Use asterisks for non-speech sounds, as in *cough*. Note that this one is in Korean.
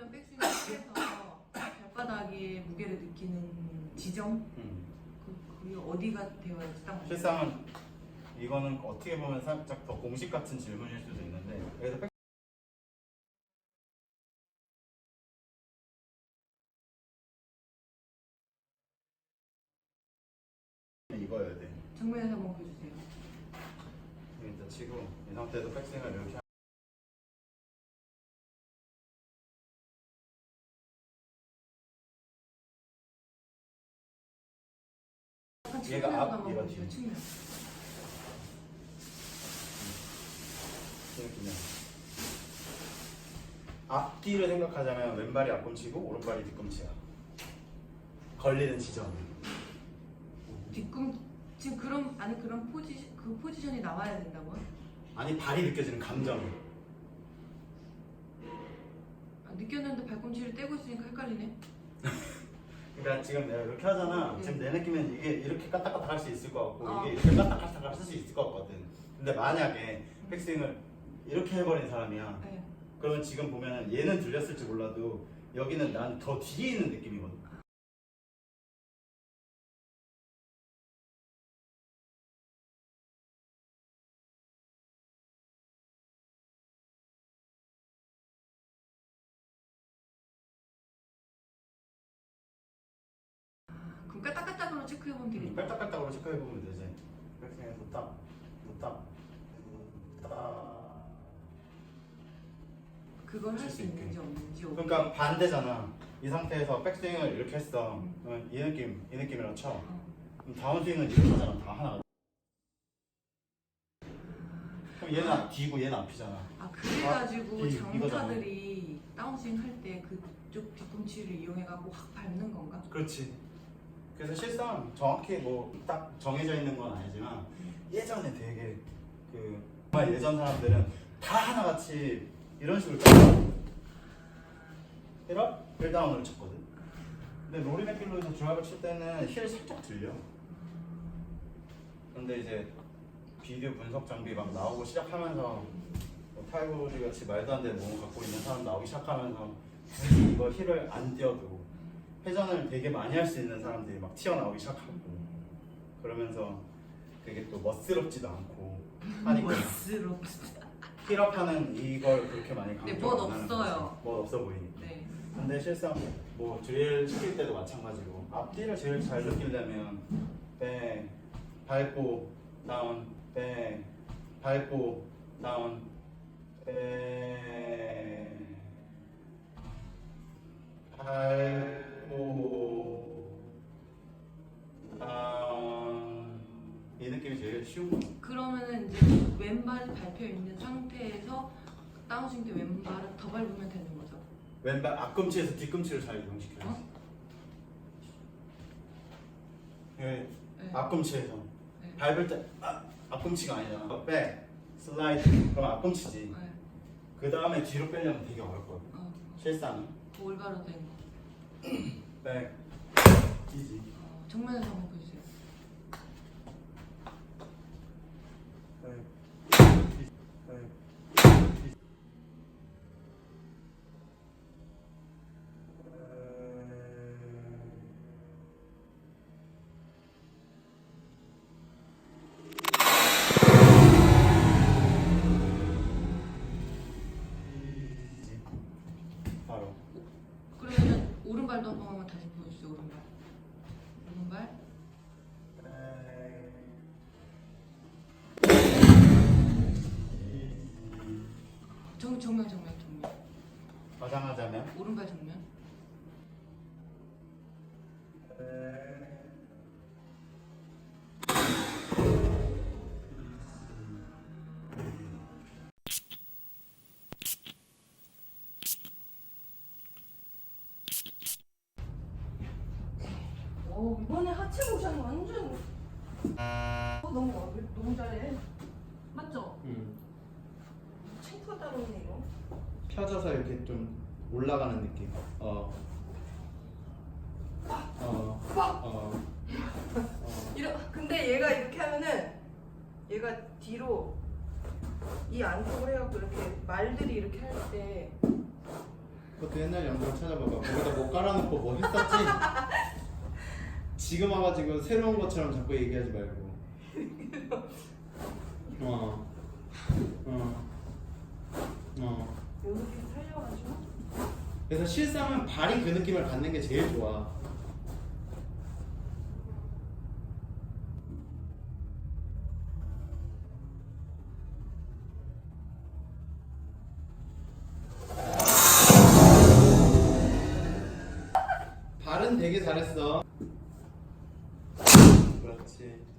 그러면 백스윙을 해서 발바닥에 무게를 느끼는 지점 음. 그, 그게 어디가 되어야지 딱? 실상은 이거는 어떻게 보면 살짝 더 공식 같은 질문일 수도 있는데 그래서 백- 이거여야 돼. 정면에서 한번 보여주세요. 일단 치고 이 상태에서 백스윙을 이렇게 얘가 앞, 얘가. 뒤. 측면. 이렇게 앞뒤를 생각하자면 왼발이 앞꿈치고 오른발이 뒤꿈치야. 걸리는 지점. 뒤꿈 지금 그런 아니 그런 포지 그 포지션이 나와야 된다고요? 아니 발이 느껴지는 감정. 아, 느꼈는데 발꿈치를 떼고 있으니까 헷갈리네. *laughs* 그러니까 지금 내가 이렇게 하잖아. 네. 지금 내 느낌엔 이게 이렇게 까딱까딱 할 수 있을 것 같고 어. 이게 이렇게 까딱까딱 할 수 있을 것 같거든. 근데 만약에 백스윙을 이렇게 해버린 사람이야. 네. 그러면 지금 보면 얘는 들렸을지 몰라도 여기는 난 더 뒤에 있는 느낌이거든. 까딱까딱으로 체크해 보면 되겠다. 깔딱깔딱으로 체크해 보면 되지. 백스윙에서 딱, 딱, 딱. 그걸 할 수. 있는지 없는지. 그러니까 반대잖아. 이 상태에서 백스윙을 이렇게 했어. 그러면 이 느낌, 이 느낌이라고 쳐. 어. 그럼 다운스윙은 이렇게 하잖아. 다 하나. 그럼 얘는 앞- 뒤고 얘는 앞이잖아. 아 그래가지고 아, 이-. 장타들이 다운스윙 할 때 그쪽 뒤꿈치를 이용해갖고 확 밟는 건가? 그렇지. 그래서 실상 정확히 뭐 딱 정해져 있는 건 아니지만 예전에 되게 그 정말 예전 사람들은 다 하나같이 이런 식으로. 이런 1다운으로 쳤거든. 근데 로리 맥길로에서 드라이버 칠 때는 힐 살짝 들려. 근데 이제 비디오 분석 장비 막 나오고 시작하면서 뭐 타이거우즈 같이 말도 안 되는 몸을 갖고 있는 사람 나오기 시작하면서 이거 힐을 안 띄어도 회전을 되게 많이 할 수 있는 사람들이 막 튀어나오기 시작하고 그러면서 되게 또 멋스럽지도 않고 하니까 멋스럽. 힐업하는 이걸 그렇게 많이 네, 강조를 멋 없어요. 멋 없어 보이니까 네. 근데 실상 뭐 드릴 시킬 때도 마찬가지로 앞뒤를 제일 잘 느끼려면 백 밟고 다운 백 밟고 다운 백 왼발이 밟혀 있는 상태에서 다운스윙 때 왼발을 더 밟으면 되는 거죠. 왼발 앞꿈치에서 뒤꿈치를 잘 이동시켜야지 어? 예, 네. 앞꿈치에서 네. 밟을 때 아, 앞꿈치가 아니잖아. 백, 슬라이드. 그럼 앞꿈치지. 네. 그 다음에 뒤로 빼려면 되게 어렵거든. 어, 실상은 그 올바로 된 거. 백, *clears throat* 이지. 어, 정면에서 한번 보여 과장하자면 오른발 정면. 오 이번에 하체 모션 완전 어, 너무 너무 잘해. 맞죠? 음. 창투가 따로네 이거. 펴져서 이렇게 좀 올라가는 느낌. 어. 어. 어. 어. 이러, 근데 얘가 이렇게 하면은 얘가 뒤로 이 안쪽으로 해갖고 이렇게 말들이 이렇게 할 때 그것도 옛날 영상 찾아봐봐. 거기다 뭐 깔아놓고 뭐 했었지? *laughs* 지금 와가지고 새로운 것처럼 자꾸 얘기하지 말고. 어. 어. 어. 이렇게 살려가지고 그래서 실상은 발이 그 느낌을 갖는 게 제일 좋아. 발은 되게 잘했어. 그렇지.